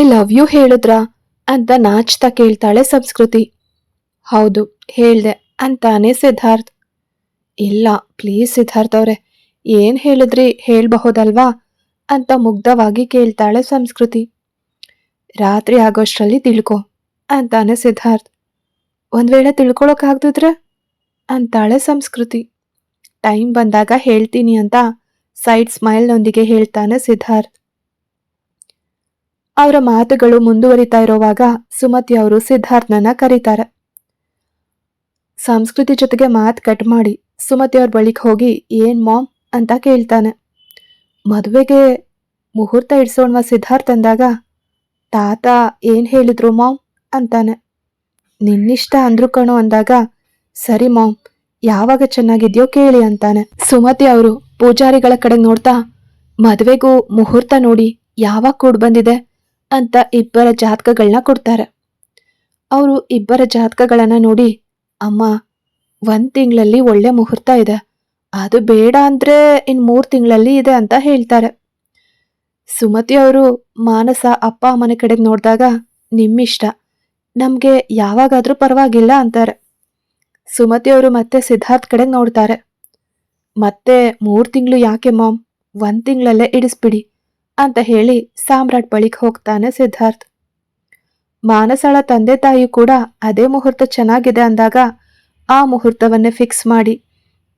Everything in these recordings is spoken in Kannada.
ಐ ಲವ್ ಯು ಹೇಳಿದ್ರ? ಅಂತ ನಾಚ್ತಾ ಕೇಳ್ತಾಳೆ ಸಂಸ್ಕೃತಿ. ಹೌದು, ಹೇಳ್ದೆ ಅಂತಾನೆ ಸಿದ್ಧಾರ್ಥ್. ಇಲ್ಲ ಪ್ಲೀಸ್ ಸಿದ್ಧಾರ್ಥ್ ಅವ್ರೆ, ಏನ್ ಹೇಳಿದ್ರಿ ಹೇಳ್ಬಹುದಲ್ವಾ? ಅಂತ ಮುಗ್ಧವಾಗಿ ಕೇಳ್ತಾಳೆ ಸಂಸ್ಕೃತಿ. ರಾತ್ರಿ ಆಗೋಷ್ಟರಲ್ಲಿ ತಿಳ್ಕೊ, ಅಂತಾನೆ ಸಿದ್ಧಾರ್ಥ್. ಒಂದ್ ವೇಳೆ ತಿಳ್ಕೊಳಕ್ಕಾಗ್ದಿದ್ರೆ ಅಂತಾಳೆ ಸಂಸ್ಕೃತಿ. ಟೈಮ್ ಬಂದಾಗ ಹೇಳ್ತೀನಿ ಅಂತ ಸೈಡ್ ಸ್ಮೈಲ್ನೊಂದಿಗೆ ಹೇಳ್ತಾನೆ ಸಿದ್ಧಾರ್ಥ್. ಅವರ ಮಾತುಗಳು ಮುಂದುವರಿತಾ ಇರುವಾಗ ಸುಮತಿ ಅವರು ಸಿದ್ಧಾರ್ಥನನ್ನ ಕರೀತಾರೆ. ಸಂಸ್ಕೃತಿ ಜೊತೆಗೆ ಮಾತು ಕಟ್ ಮಾಡಿ ಸುಮತಿ ಅವ್ರ ಬಳಿಗೆ ಹೋಗಿ ಏನ್ ಮಾಮ್ ಅಂತ ಕೇಳ್ತಾನೆ. ಮದುವೆಗೆ ಮುಹೂರ್ತ ಇಡ್ಸೋಣವ ಸಿದ್ಧಾರ್ಥ್ ಅಂದಾಗ, ತಾತ ಏನ್ ಹೇಳಿದ್ರು ಮಾಮ್ ಅಂತಾನೆ. ನಿನ್ನಿಷ್ಟ ಅಂದ್ರು ಕಣೋ ಅಂದಾಗ, ಸರಿ ಮಾಮ್, ಯಾವಾಗ ಚೆನ್ನಾಗಿದ್ಯೋ ಕೇಳಿ ಅಂತಾನೆ. ಸುಮತಿ ಅವರು ಪೂಜಾರಿಗಳ ಕಡೆ ನೋಡ್ತಾ, ಮದುವೆಗೂ ಮುಹೂರ್ತ ನೋಡಿ ಯಾವಾಗ ಕೂಡ್ ಬಂದಿದೆ? ಅಂತ ಇಬ್ಬರ ಜಾತಕಗಳನ್ನ ಕೊಡ್ತಾರೆ. ಅವರು ಇಬ್ಬರ ಜಾತಕಗಳನ್ನ ನೋಡಿ, ಅಮ್ಮ, ಒಂದ್ ತಿಂಗಳಲ್ಲಿ ಒಳ್ಳೆ ಮುಹೂರ್ತ ಇದೆ. ಅದು ಬೇಡ ಅಂದ್ರೆ ಇನ್ನು ಮೂರು ತಿಂಗಳಲ್ಲಿ ಇದೆ ಅಂತ ಹೇಳ್ತಾರೆ. ಸುಮತಿ ಅವರು ಮಾನಸ ಅಪ್ಪ ಅಮ್ಮನ ಕಡೆಗೆ ನೋಡಿದಾಗ, ನಿಮ್ಮಿಷ್ಟ. ನಮಗೆ ಯಾವಾಗಾದರೂ ಪರವಾಗಿಲ್ಲ ಅಂತಾರೆ. ಸುಮತಿ ಅವರು ಮತ್ತೆ ಸಿದ್ಧಾರ್ಥ್ ಕಡೆಗೆ ನೋಡ್ತಾರೆ. ಮತ್ತೆ ಮೂರು ತಿಂಗಳು ಯಾಕೆ ಮಾಮ್? ಒಂದ್ ತಿಂಗಳಲ್ಲೇ ಇಡಿಸ್ಬಿಡಿ. ಅಂತ ಹೇಳಿ ಸಾಮ್ರಾಟ್ ಬಳಿಗೆ ಹೋಗ್ತಾನೆ ಸಿದ್ಧಾರ್ಥ್. ಮಾನಸಳ ತಂದೆ ತಾಯಿ ಕೂಡ ಅದೇ ಮುಹೂರ್ತ ಚೆನ್ನಾಗಿದೆ ಅಂದಾಗ ಆ ಮುಹೂರ್ತವನ್ನೇ ಫಿಕ್ಸ್ ಮಾಡಿ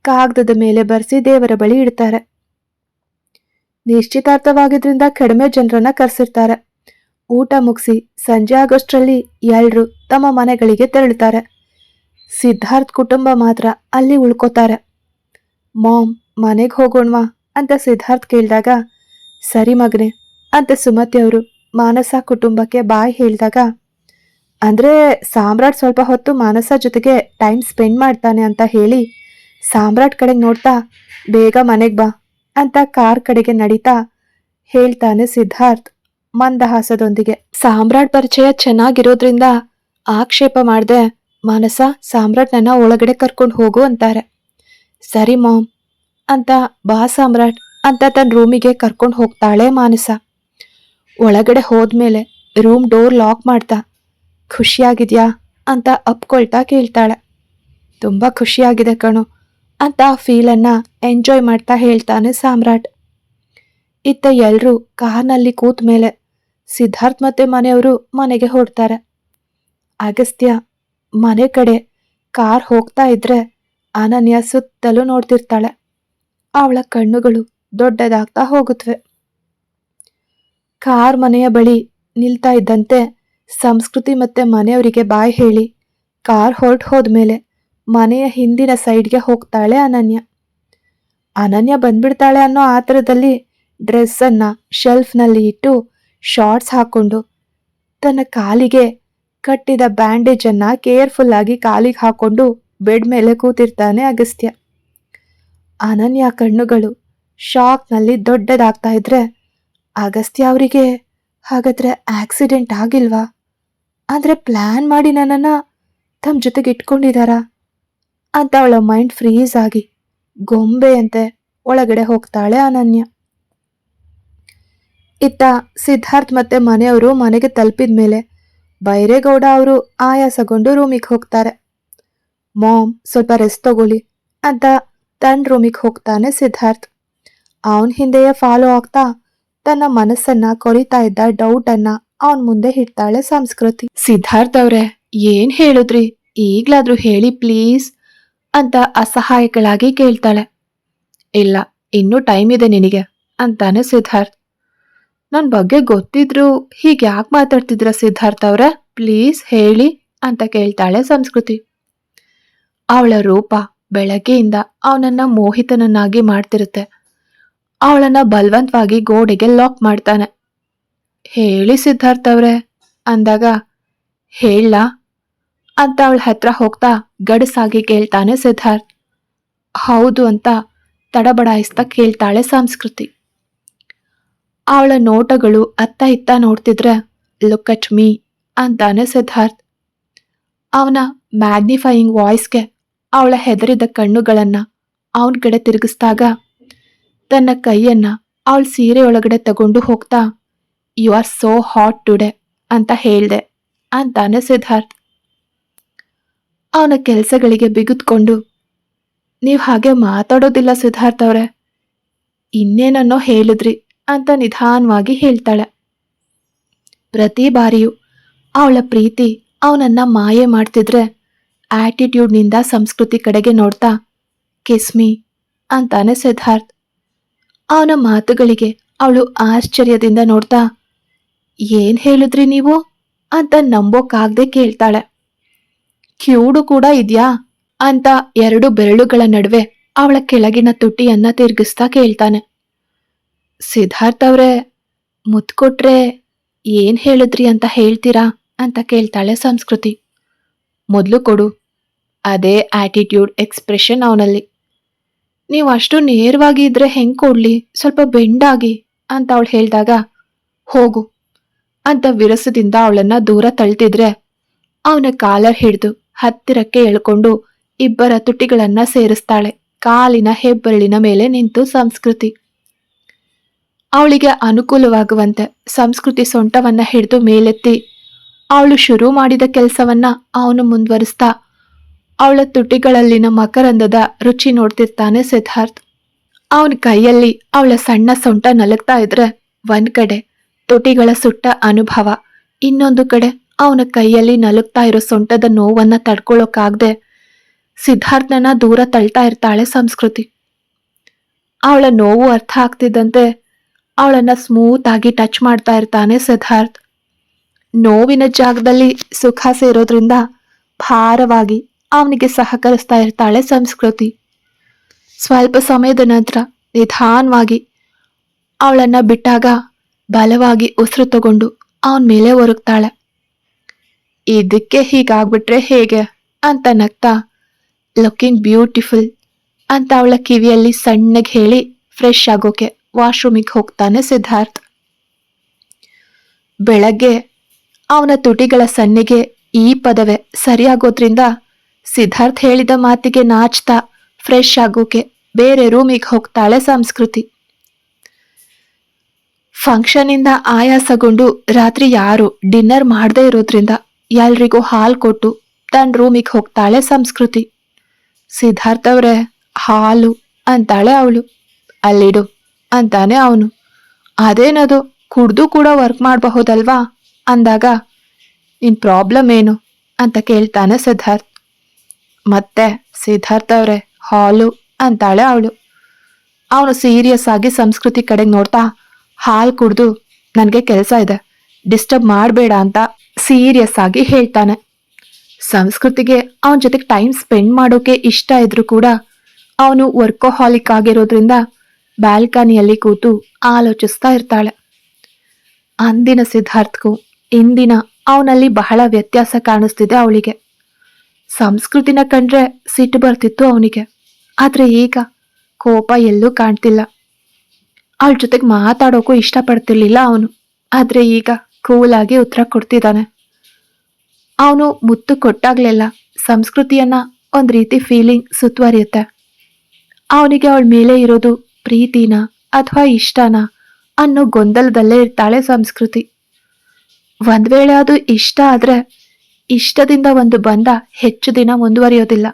ಕಾಗದದ ಮೇಲೆ ಬರೆಸಿ ದೇವರ ಬಳಿ ಇಡ್ತಾರೆ. ನಿಶ್ಚಿತಾರ್ಥವಾಗಿದ್ರಿಂದ ಕಡಿಮೆ ಜನರನ್ನ ಕರೆಸಿರ್ತಾರೆ. ಊಟ ಮುಗಿಸಿ ಸಂಜೆ ಆಗೋಷ್ಟರಲ್ಲಿ ಎಲ್ಲರೂ ತಮ್ಮ ಮನೆಗಳಿಗೆ ತೆರಳುತ್ತಾರೆ ಸಿದ್ಧಾರ್ಥ್ ಕುಟುಂಬ ಮಾತ್ರ ಅಲ್ಲಿ ಉಳ್ಕೋತಾರೆ. ಮಾಮ್ ಮನೆಗೆ ಹೋಗೋಣವಾ ಅಂತ ಸಿದ್ಧಾರ್ಥ್ ಕೇಳಿದಾಗ ಸರಿ ಮಗನೆ, ಅಂತ ಸುಮತಿ ಅವರು, ಮಾನಸ ಕುಟುಂಬಕ್ಕೆ ಬಾಯ್ ಹೇಳಿದಾಗ, ಅಂದ್ರೆ ಸಾಮ್ರಾಟ್ ಸ್ವಲ್ಪ ಹೊತ್ತು ಮಾನಸ ಜೊತೆಗೆ ಟೈಮ್ ಸ್ಪೆಂಡ್ ಮಾಡ್ತಾನೆ ಅಂತ ಹೇಳಿ, ಸಾಮ್ರಾಟ್ ಕಡೆಗೆ ನೋಡ್ತಾ, ಬೇಗ ಮನೆಗೆ ಬಾ, ಅಂತ ಕಾರ್ ಕಡೆಗೆ ನಡೀತಾ, ಹೇಳ್ತಾನೆ ಸಿದ್ಧಾರ್ಥ್, ಮಂದಹಾಸದೊಂದಿಗೆ. ಸಾಮ್ರಾಟ್ ಪರಿಚಯ ಚೆನ್ನಾಗಿರೋದ್ರಿಂದ ಆಕ್ಷೇಪ ಮಾಡಿದೆ, ಮಾನಸ, ಸಾಮ್ರಾಟ್ ನನ್ನ ಒಳಗಡೆ ಕರ್ಕೊಂಡು ಹೋಗು ಅಂತಾರೆ. ಸರಿ ಮಾಮ್, ಅಂತ ಬಾ ಸಾಮ್ರಾಟ್ ಅಂತ ತನ್ನ ರೂಮಿಗೆ ಕರ್ಕೊಂಡು ಹೋಗ್ತಾಳೆ ಮಾನಸ. ಒಳಗಡೆ ಹೋದ್ಮೇಲೆ ರೂಮ್ ಡೋರ್ ಲಾಕ್ ಮಾಡ್ತಾ, ಖುಷಿಯಾಗಿದ್ಯಾ? ಅಂತ ಅಪ್ಕೊಳ್ತಾ ಕೇಳ್ತಾಳೆ. ತುಂಬ ಖುಷಿಯಾಗಿದೆ ಕಣು ಅಂತ ಆ ಫೀಲನ್ನು ಎಂಜಾಯ್ ಮಾಡ್ತಾ ಹೇಳ್ತಾನೆ ಸಾಮ್ರಾಟ್. ಇತ್ತ ಎಲ್ಲರೂ ಕಾರ್ನಲ್ಲಿ ಕೂತ ಮೇಲೆ ಸಿದ್ಧಾರ್ಥ್ ಮತ್ತೆ ಮನೆಯವರು ಮನೆಗೆ ಹೊರಡ್ತಾರೆ. ಅಗಸ್ತ್ಯ ಮನೆ ಕಡೆ ಕಾರ್ ಹೋಗ್ತಾ ಇದ್ರೆ ಅನನ್ಯ ಸುತ್ತಲೂ ನೋಡ್ತಿರ್ತಾಳೆ. ಅವಳ ಕಣ್ಣುಗಳು ದೊಡ್ಡದಾಗ್ತಾ ಹೋಗುತ್ತವೆ ಕಾರ್ ಮನೆಯ ಬಳಿ ನಿಲ್ತಾ ಇದ್ದಂತೆ ಸಂಸ್ಕೃತಿ ಮತ್ತೆ ಮನೆಯವರಿಗೆ ಬಾಯ್ ಹೇಳಿ, ಕಾರ್ ಹೊರಟು ಹೋದ್ಮೇಲೆ ಮನೆಯ ಹಿಂದಿನ ಸೈಡ್ಗೆ ಹೋಗ್ತಾಳೆ ಅನನ್ಯ. ಅನನ್ಯ ಬಂದ್ಬಿಡ್ತಾಳೆ ಅನ್ನೋ ಆತರದಲ್ಲಿ ಡ್ರೆಸ್ಸನ್ನು ಶೆಲ್ಫ್ನಲ್ಲಿ ಇಟ್ಟು ಶಾರ್ಟ್ಸ್ ಹಾಕೊಂಡು ತನ್ನ ಕಾಲಿಗೆ ಕಟ್ಟಿದ ಬ್ಯಾಂಡೇಜನ್ನು ಕೇರ್ಫುಲ್ಲಾಗಿ ಕಾಲಿಗೆ ಹಾಕ್ಕೊಂಡು ಬೆಡ್ ಮೇಲೆ ಕೂತಿರ್ತಾನೆ ಅಗಸ್ತ್ಯ. ಅನನ್ಯ ಕಣ್ಣುಗಳು ಶಾಕ್ನಲ್ಲಿ ದೊಡ್ಡದಾಗ್ತಾ ಇದ್ರೆ ಅಗಸ್ತ್ಯ ಅವರಿಗೆ ಹಾಗಾದ್ರೆ ಆಕ್ಸಿಡೆಂಟ್ ಆಗಿಲ್ವಾ? ಆದರೆ ಪ್ಲಾನ್ ಮಾಡಿ ನನ್ನನ್ನು ತಮ್ಮ ಜೊತೆಗೆ ಇಟ್ಕೊಂಡಿದಾರಾ? ಅಂತ ಅವಳ ಮೈಂಡ್ ಫ್ರೀಸ್ ಆಗಿ ಗೊಂಬೆಯಂತೆ ಒಳಗಡೆ ಹೋಗ್ತಾಳೆ ಅನನ್ಯ. ಇತ್ತ ಸಿದ್ಧಾರ್ಥ್ ಮತ್ತೆ ಮನೆಯವರು ಮನೆಗೆ ತಲುಪಿದ ಮೇಲೆ ಬೈರೇಗೌಡ ಅವರು ಆಯಾಸಗೊಂಡು ರೂಮಿಗೆ ಹೋಗ್ತಾರೆ. ಮಾಮ್, ಸ್ವಲ್ಪ ರೆಸ್ಟ್ ತಗೊಳ್ಳಿ ಅಂತ ತನ್ನ ರೂಮಿಗೆ ಹೋಗ್ತಾನೆ ಸಿದ್ಧಾರ್ಥ್. ಅವನ ಹಿಂದೆಯೇ ಫಾಲೋ ಆಗ್ತಾ ತನ್ನ ಮನಸ್ಸನ್ನ ಕೊರಿತಾ ಇದ್ದ ಡೌಟ್ ಅನ್ನ ಅವನ್ ಮುಂದೆ ಇಡ್ತಾಳೆ ಸಂಸ್ಕೃತಿ. ಸಿದ್ಧಾರ್ಥ್ ಅವ್ರೆ, ಏನ್ ಹೇಳಿದ್ರಿ? ಈಗ್ಲಾದ್ರೂ ಹೇಳಿ ಪ್ಲೀಸ್ ಅಂತ ಅಸಹಾಯಕಳಾಗಿ ಕೇಳ್ತಾಳೆ. ಇಲ್ಲ, ಇನ್ನೂ ಟೈಮ್ ಇದೆ ನಿನಗೆ, ಅಂತಾನೆ ಸಿದ್ಧಾರ್ಥ್. ನನ್ ಬಗ್ಗೆ ಗೊತ್ತಿದ್ರು ಹೀಗೆ ಯಾಕೆ ಮಾತಾಡ್ತಿದ್ರ ಸಿದ್ಧಾರ್ಥ್ ಅವ್ರೆ? ಪ್ಲೀಸ್ ಹೇಳಿ ಅಂತ ಕೇಳ್ತಾಳೆ ಸಂಸ್ಕೃತಿ. ಅವಳ ರೂಪ, ಬೆಳಗ್ಗೆಯಿಂದ ಅವನನ್ನ ಮೋಹಿತನನ್ನಾಗಿ ಮಾಡ್ತಿರುತ್ತೆ. ಅವಳನ್ನ ಬಲವಂತವಾಗಿ ಗೋಡೆಗೆ ಲಾಕ್ ಮಾಡ್ತಾನೆ. ಹೇಳಿ ಸಿದ್ಧಾರ್ಥ ಅವ್ರೆ, ಅಂದಾಗ, ಹೇಳ, ಅಂತ ಅವಳ ಹತ್ರ ಹೋಗ್ತಾ ಗಡಸಾಗಿ ಕೇಳ್ತಾನೆ ಸಿದ್ಧಾರ್ಥ್. ಹೌದು, ಅಂತ ತಡಬಡಾಯಿಸ್ತಾ ಕೇಳ್ತಾಳೆ ಸಂಸ್ಕೃತಿ. ಅವಳ ನೋಟಗಳು ಅತ್ತ ಇತ್ತ ನೋಡ್ತಿದ್ರೆ, ಲುಕ್ ಅಟ್ ಮೀ, ಅಂತಾನೆ ಸಿದ್ಧಾರ್ಥ್. ಅವನ ಮ್ಯಾಗ್ನಿಫೈಯಿಂಗ್ ವಾಯ್ಸ್ಗೆ ಅವಳ ಹೆದರಿದ ಕಣ್ಣುಗಳನ್ನ ಅವನ ಕಡೆ ತಿರುಗಿಸ್ದಾಗ ತನ್ನ ಕೈಯನ್ನ ಅವಳ ಸೀರೆ ಒಳಗಡೆ ತಗೊಂಡು ಹೋಗ್ತಾ you are so hot today ಅಂತ ಹೇಳ್ದೆ ಅಂತಾನೆ ಸಿದ್ಧಾರ್ಥ್. ಅವನ ಕೆಲಸಗಳಿಗೆ ಬಿಗುತ್ಕೊಂಡು, ನೀವು ಹಾಗೆ ಮಾತಾಡೋದಿಲ್ಲ ಸಿದ್ಧಾರ್ಥ್ ಅವ್ರೆ, ಇನ್ನೇನನ್ನೋ ಹೇಳಿದ್ರಿ ಅಂತ ನಿಧಾನವಾಗಿ ಹೇಳ್ತಾಳೆ. ಪ್ರತಿ ಬಾರಿಯೂ ಅವಳ ಪ್ರೀತಿ ಅವನನ್ನ ಮಾಯೆ ಮಾಡ್ತಿದ್ರೆ ಆಟಿಟ್ಯೂಡ್ನಿಂದ ಸಂಸ್ಕೃತಿ ಕಡೆಗೆ ನೋಡ್ತಾ ಕಿಸ್ಮಿ ಅಂತಾನೆ ಸಿದ್ಧಾರ್ಥ್. ಅವನ ಮಾತುಗಳಿಗೆ ಅವಳು ಆಶ್ಚರ್ಯದಿಂದ ನೋಡ್ತಾ, ಏನ್ ಹೇಳಿದ್ರಿ ನೀವು? ಅಂತ ನಂಬೋಕಾಗ್ದೆ ಕೇಳ್ತಾಳೆ. ಕ್ಯೂಡು ಕೂಡ ಇದ್ಯಾ? ಅಂತ ಎರಡು ಬೆರಳುಗಳ ನಡುವೆ ಅವಳ ಕೆಳಗಿನ ತುಟಿಯನ್ನ ತಿರುಗಿಸ್ತಾ ಕೇಳ್ತಾನೆ. ಸಿದ್ಧಾರ್ಥ ಅವ್ರೆ, ಮುತ್ಕೊಟ್ರೆ ಏನ್ ಹೇಳಿದ್ರಿ ಅಂತ ಹೇಳ್ತೀರಾ? ಅಂತ ಕೇಳ್ತಾಳೆ ಸಂಸ್ಕೃತಿ. ಮೊದಲು ಕೊಡು, ಅದೇ ಆಟಿಟ್ಯೂಡ್ ಎಕ್ಸ್ಪ್ರೆಷನ್ ಅವನಲ್ಲಿ. ನೀವು ಅಷ್ಟು ನೇರವಾಗಿ ಇದ್ರೆ ಹೆಂಗ್ ಕೊಡ್ಲಿ? ಸ್ವಲ್ಪ ಬೆಂಡಾಗಿ ಅಂತ ಅವಳು ಹೇಳಿದಾಗ, ಹೋಗು ಅಂತ ವಿರಸದಿಂದ ಅವಳನ್ನ ದೂರ ತಳ್ತಿದ್ರೆ ಅವನ ಕಾಲರ್ ಹಿಡಿದು ಹತ್ತಿರಕ್ಕೆ ಎಳ್ಕೊಂಡು ಇಬ್ಬರ ತುಟಿಗಳನ್ನ ಸೇರಿಸ್ತಾಳೆ, ಕಾಲಿನ ಹೆಬ್ಬೆರಳಿನ ಮೇಲೆ ನಿಂತು ಸಂಸ್ಕೃತಿ. ಅವಳಿಗೆ ಅನುಕೂಲವಾಗುವಂತೆ ಸಂಸ್ಕೃತಿ ಸೊಂಟವನ್ನ ಹಿಡಿದು ಮೇಲೆತ್ತಿ ಅವಳು ಶುರು ಮಾಡಿದ ಕೆಲಸವನ್ನ ಅವನು ಮುಂದುವರಿಸ್ತಾ ಅವಳ ತುಟಿಗಳಲ್ಲಿನ ಮಕರಂದದ ರುಚಿ ನೋಡ್ತಿರ್ತಾನೆ ಸಿದ್ಧಾರ್ಥ್. ಅವನ ಕೈಯಲ್ಲಿ ಅವಳ ಸಣ್ಣ ಸೊಂಟ ನಲಗ್ತಾ ಇದ್ರೆ ಒಂದ್ ಕಡೆ ತುಟಿಗಳ ಸುಟ್ಟ ಅನುಭವ, ಇನ್ನೊಂದು ಕಡೆ ಅವನ ಕೈಯಲ್ಲಿ ನಲುಗ್ತಾ ಇರೋ ಸೊಂಟದ ನೋವನ್ನ ತಡ್ಕೊಳ್ಳೋಕಾಗ್ದೆ ಸಿದ್ಧಾರ್ಥನ ದೂರ ತಳ್ತಾ ಇರ್ತಾಳೆ ಸಂಸ್ಕೃತಿ. ಅವಳ ನೋವು ಅರ್ಥ ಆಗ್ತಿದ್ದಂತೆ ಅವಳನ್ನ ಸ್ಮೂತ್ ಆಗಿ ಟಚ್ ಮಾಡ್ತಾ ಇರ್ತಾನೆ ಸಿದ್ಧಾರ್ಥ್. ನೋವಿನ ಜಾಗದಲ್ಲಿ ಸುಖ ಸೇರೋದ್ರಿಂದ ಭಾರವಾಗಿ ಅವನಿಗೆ ಸಹಕರಿಸ್ತಾ ಇರ್ತಾಳೆ ಸಂಸ್ಕೃತಿ. ಸ್ವಲ್ಪ ಸಮಯದ ನಂತರ ನಿಧಾನವಾಗಿ ಅವಳನ್ನು ಬಿಟ್ಟಾಗ ಬಲವಾಗಿ ಉಸಿರು ತಗೊಂಡು ಅವನ ಮೇಲೆ ಒರಗ್ತಾಳೆ. ಇದಕ್ಕೆ ಹೀಗಾಗ್ಬಿಟ್ರೆ ಹೇಗೆ? ಅಂತ ನಗ್ತಾ ಲುಕಿಂಗ್ ಬ್ಯೂಟಿಫುಲ್ ಅಂತ ಅವಳ ಕಿವಿಯಲ್ಲಿ ಸಣ್ಣಗೆ ಹೇಳಿ ಫ್ರೆಶ್ ಆಗೋಕೆ ವಾಶ್ರೂಮಿಗೆ ಹೋಗ್ತಾನೆ ಸಿದ್ಧಾರ್ಥ್. ಬೆಳಗ್ಗೆ ಅವನ ತುಟಿಗಳ ಸನ್ನೆಗೆ ಈ ಪದವೇ ಸರಿಯಾಗೋದ್ರಿಂದ ಸಿದ್ಧಾರ್ಥ್ ಹೇಳಿದ ಮಾತಿಗೆ ನಾಚ್ತಾ ಫ್ರೆಶ್ ಆಗೋಕೆ, ಬೇರೆ ರೂಮಿಗೆ ಹೋಗ್ತಾಳೆ ಸಂಸ್ಕೃತಿ. ಫಂಕ್ಷನಿಂದ ಆಯಾಸಗೊಂಡು ರಾತ್ರಿ ಯಾರು ಡಿನ್ನರ್ ಮಾಡದೇ ಇರೋದ್ರಿಂದ ಎಲ್ರಿಗೂ ಹಾಲು ಕೊಟ್ಟು ತನ್ನ ರೂಮಿಗೆ ಹೋಗ್ತಾಳೆ ಸಂಸ್ಕೃತಿ. ಸಿದ್ಧಾರ್ಥ್ ಅವ್ರೆ, ಹಾಲು ಅಂತಾಳೆ ಅವಳು. ಅಲ್ಲಿಡು ಅಂತಾನೆ ಅವನು. ಅದೇನದು, ಕುಡ್ದು ಕೂಡ ವರ್ಕ್ ಮಾಡಬಹುದಲ್ವಾ? ಅಂದಾಗ, ನಿನ್ ಪ್ರಾಬ್ಲಮ್ ಏನು? ಅಂತ ಕೇಳ್ತಾನೆ ಸಿದ್ಧಾರ್ಥ್. ಮತ್ತೆ ಸಿದ್ಧಾರ್ಥ ಅವ್ರೆ, ಹಾಲು ಅಂತಾಳೆ ಅವಳು. ಅವನು ಸೀರಿಯಸ್ ಆಗಿ ಸಂಸ್ಕೃತಿ ಕಡೆಗೆ ನೋಡ್ತಾ ಹಾಲು ಕುಡ್ದು ನನಗೆ ಕೆಲಸ ಇದೆ ಡಿಸ್ಟರ್ಬ್ ಮಾಡಬೇಡ ಅಂತ ಸೀರಿಯಸ್ ಆಗಿ ಹೇಳ್ತಾನೆ. ಸಂಸ್ಕೃತಿಗೆ ಅವನ ಜೊತೆಗೆ ಟೈಮ್ ಸ್ಪೆಂಡ್ ಮಾಡೋಕೆ ಇಷ್ಟ ಇದ್ರೂ ಕೂಡ ಅವನು ವರ್ಕೋಹಾಲಿಕ್ ಆಗಿರೋದ್ರಿಂದ ಬ್ಯಾಲ್ಕನಿಯಲ್ಲಿ ಕೂತು ಆಲೋಚಿಸ್ತಾ ಇರ್ತಾಳೆ. ಅಂದಿನ ಸಿದ್ಧಾರ್ಥ್ಗೂ ಇಂದಿನ ಅವನಲ್ಲಿ ಬಹಳ ವ್ಯತ್ಯಾಸ ಕಾಣಿಸ್ತಿದೆ ಅವಳಿಗೆ. ಸಂಸ್ಕೃತಿನ ಕಂಡ್ರೆ ಸಿಟ್ಟು ಬರ್ತಿತ್ತು ಅವನಿಗೆ. ಆದ್ರೆ ಈಗ ಕೋಪ ಎಲ್ಲೂ ಕಾಣ್ತಿಲ್ಲ. ಅವಳ ಜೊತೆಗೆ ಮಾತಾಡೋಕ್ಕೂ ಇಷ್ಟಪಡ್ತಿರ್ಲಿಲ್ಲ ಅವನು. ಆದ್ರೆ ಈಗ ಕೂಲಾಗಿ ಉತ್ತರ ಕೊಡ್ತಿದ್ದಾನೆ ಅವನು ಮುತ್ತು ಕೊಟ್ಟಾಗ್ಲೆಲ್ಲ ಸಂಸ್ಕೃತಿಯನ್ನ ಒಂದ್ ರೀತಿ ಫೀಲಿಂಗ್ ಸುತ್ತುವರಿಯುತ್ತೆ. ಅವನಿಗೆ ಅವಳ ಮೇಲೆ ಇರೋದು ಪ್ರೀತಿನ ಅಥವಾ ಇಷ್ಟನ ಅನ್ನೋ ಗೊಂದಲದಲ್ಲೇ ಇರ್ತಾಳೆ ಸಂಸ್ಕೃತಿ. ಒಂದ್ ವೇಳೆ ಅದು ಇಷ್ಟ ಆದ್ರೆ ಇಷ್ಟದಿಂದ ಒಂದು ಬಂಧ ಹೆಚ್ಚು ದಿನ ಮುಂದುವರಿಯೋದಿಲ್ಲ.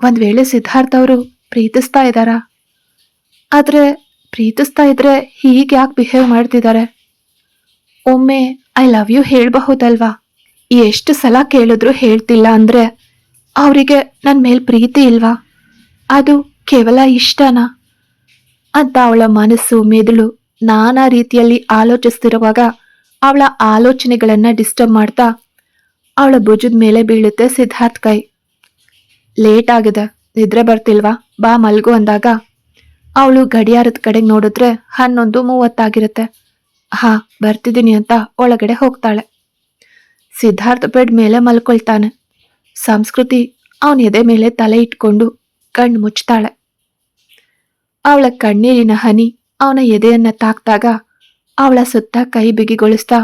ಒಂದು ವೇಳೆ ಸಿದ್ಧಾರ್ಥ ಅವರು ಪ್ರೀತಿಸ್ತಾ ಇದ್ದಾರಾ? ಆದರೆ ಪ್ರೀತಿಸ್ತಾ ಇದ್ರೆ ಹೀಗೆ ಯಾಕೆ ಬಿಹೇವ್ ಮಾಡ್ತಿದ್ದಾರೆ? ಒಮ್ಮೆ ಐ ಲವ್ ಯು ಹೇಳಬಹುದಲ್ವಾ? ಎಷ್ಟು ಸಲ ಕೇಳಿದ್ರು ಹೇಳ್ತಿಲ್ಲ ಅಂದ್ರೆ ಅವರಿಗೆ ನನ್ನ ಮೇಲೆ ಪ್ರೀತಿ ಇಲ್ವಾ? ಅದು ಕೇವಲ ಇಷ್ಟನಾ? ಅಂತ ಅವಳ ಮನಸ್ಸು, ಮೆದುಳು ನಾನಾ ರೀತಿಯಲ್ಲಿ ಆಲೋಚಿಸ್ತಿರುವಾಗ ಅವಳ ಆಲೋಚನೆಗಳನ್ನ ಡಿಸ್ಟರ್ಬ್ ಮಾಡ್ತಾ ಅವಳ ಭುಜದ ಮೇಲೆ ಬೀಳುತ್ತೆ ಸಿದ್ಧಾರ್ಥ್ ಕೈ. ಲೇಟ್ ಆಗಿದೆ, ನಿದ್ರೆ ಬರ್ತಿಲ್ವಾ? ಬಾ ಮಲ್ಗು ಅಂದಾಗ. ಅವಳು ಗಡಿಯಾರದ ಕಡೆಗೆ ನೋಡಿದ್ರೆ ಹನ್ನೊಂದು ಮೂವತ್ತಾಗಿರುತ್ತೆ. ಹಾ ಬರ್ತಿದ್ದೀನಿ ಅಂತ ಒಳಗಡೆ ಹೋಗ್ತಾಳೆ. ಸಿದ್ಧಾರ್ಥ ಬೆಡ್ ಮೇಲೆ ಮಲ್ಕೊಳ್ತಾನೆ. ಸಂಸ್ಕೃತಿ ಅವನ ಎದೆ ಮೇಲೆ ತಲೆ ಇಟ್ಕೊಂಡು ಕಣ್ಣು ಮುಚ್ತಾಳೆ. ಅವಳ ಕಣ್ಣೀರಿನ ಹನಿ ಅವನ ಎದೆಯನ್ನ ತಾಕ್ದಾಗ ಅವಳ ಸುತ್ತ ಕೈ ಬಿಗಿಗೊಳಿಸ್ತಾ